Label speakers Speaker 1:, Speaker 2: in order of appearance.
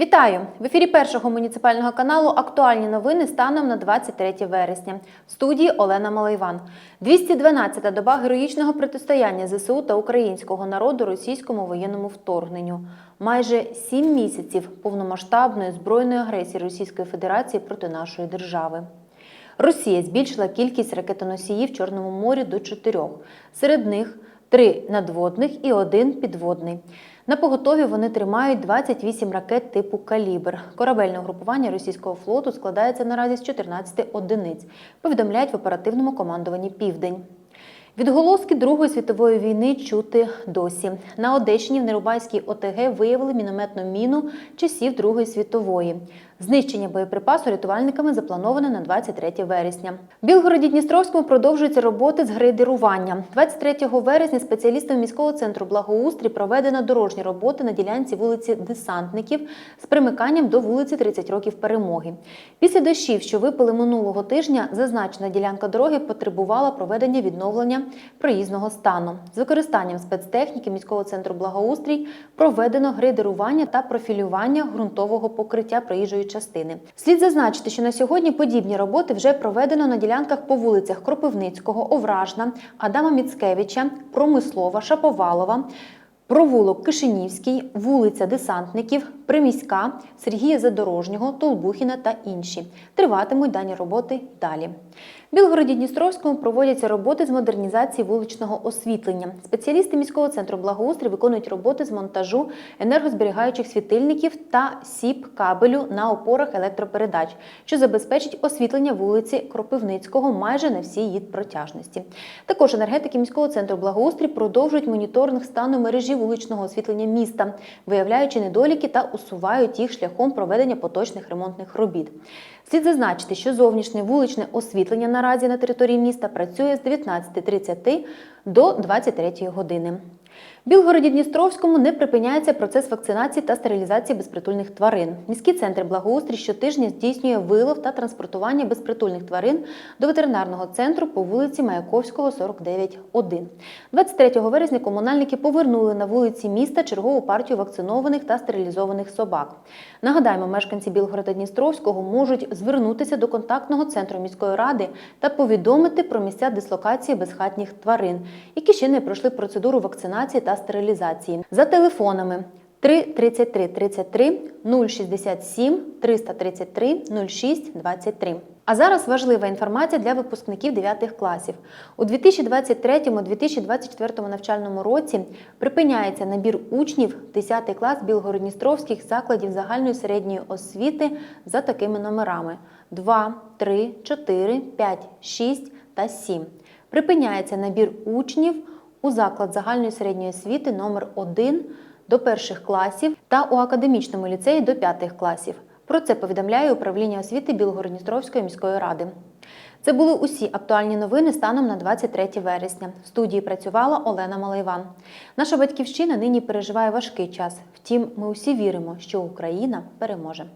Speaker 1: Вітаю! В ефірі першого муніципального каналу актуальні новини станом на 23 вересня. В студії Олена Малайван. 212-та доба героїчного протистояння ЗСУ та українського народу російському воєнному вторгненню. Майже сім місяців повномасштабної збройної агресії Російської Федерації проти нашої держави. Росія збільшила кількість ракетоносіїв в Чорному морі до чотирьох. Серед них три надводних і один підводний. На поготові вони тримають 28 ракет типу Калібр. Корабельне угрупування російського флоту складається наразі з 14 одиниць. Повідомляють в оперативному командуванні Південь. Відголоски Другої світової війни чути досі. На Одещині в Нерубайській ОТГ виявили мінометну міну часів Другої світової. Знищення боєприпасу рятувальниками заплановане на 23 вересня. В Білгороді Дністровському продовжуються роботи з грейдерування. 23 вересня спеціалістами міського центру благоустрій проведено дорожні роботи на ділянці вулиці Десантників з примиканням до вулиці 30 років перемоги. Після дощів, що випали минулого тижня, зазначена ділянка дороги потребувала проведення відновлення проїзного стану. З використанням спецтехніки міського центру благоустрій проведено грейдерування та профілювання ґрунтового покриття проїжджої частини. Слід зазначити, що на сьогодні подібні роботи вже проведено на ділянках по вулицях Кропивницького, Овражна, Адама Міцкевича, Промислова, Шаповалова. Провулок Кишинівський, вулиця Десантників, Приміська, Сергія Задорожнього, Толбухіна та інші. Триватимуть дані роботи далі. В Білгороді Дністровському проводяться роботи з модернізації вуличного освітлення. Спеціалісти міського центру благоустрій виконують роботи з монтажу енергозберігаючих світильників та сіп кабелю на опорах електропередач, що забезпечить освітлення вулиці Кропивницького майже на всій її протяжності. Також енергетики міського центру благоустрій продовжують моніторинг стану мережі вуличного освітлення міста, виявляючи недоліки та усувають їх шляхом проведення поточних ремонтних робіт. Слід зазначити, що зовнішнє вуличне освітлення наразі на території міста працює з 19.30 до 23 години. Білгороді Дністровському не припиняється процес вакцинації та стерилізації безпритульних тварин. Міський центр благоустрій щотижня здійснює вилов та транспортування безпритульних тварин до ветеринарного центру по вулиці Маяковського, 49-1. 23 вересня комунальники повернули на вулиці міста чергову партію вакцинованих та стерилізованих собак. Нагадаємо, мешканці Білгорода Дністровського можуть звернутися до контактного центру міської ради та повідомити про місця дислокації безхатніх тварин, які ще не пройшли процедуру вакцинації та стерилізації. За телефонами 3 33 33 067 333 06 23. А зараз важлива інформація для випускників 9 класів. У 2023-2024 навчальному році припиняється набір учнів 10 клас білгородністровських закладів загальної середньої освіти за такими номерами: 2, 3, 4, 5, 6 та 7. Припиняється набір учнів у заклад загальної середньої освіти номер 1 до перших класів та у академічному ліцеї до п'ятих класів. Про це повідомляє управління освіти Білгородністровської міської ради. Це були усі актуальні новини станом на 23 вересня. В студії працювала Олена Малайван. Наша батьківщина нині переживає важкий час. Втім, ми усі віримо, що Україна переможе.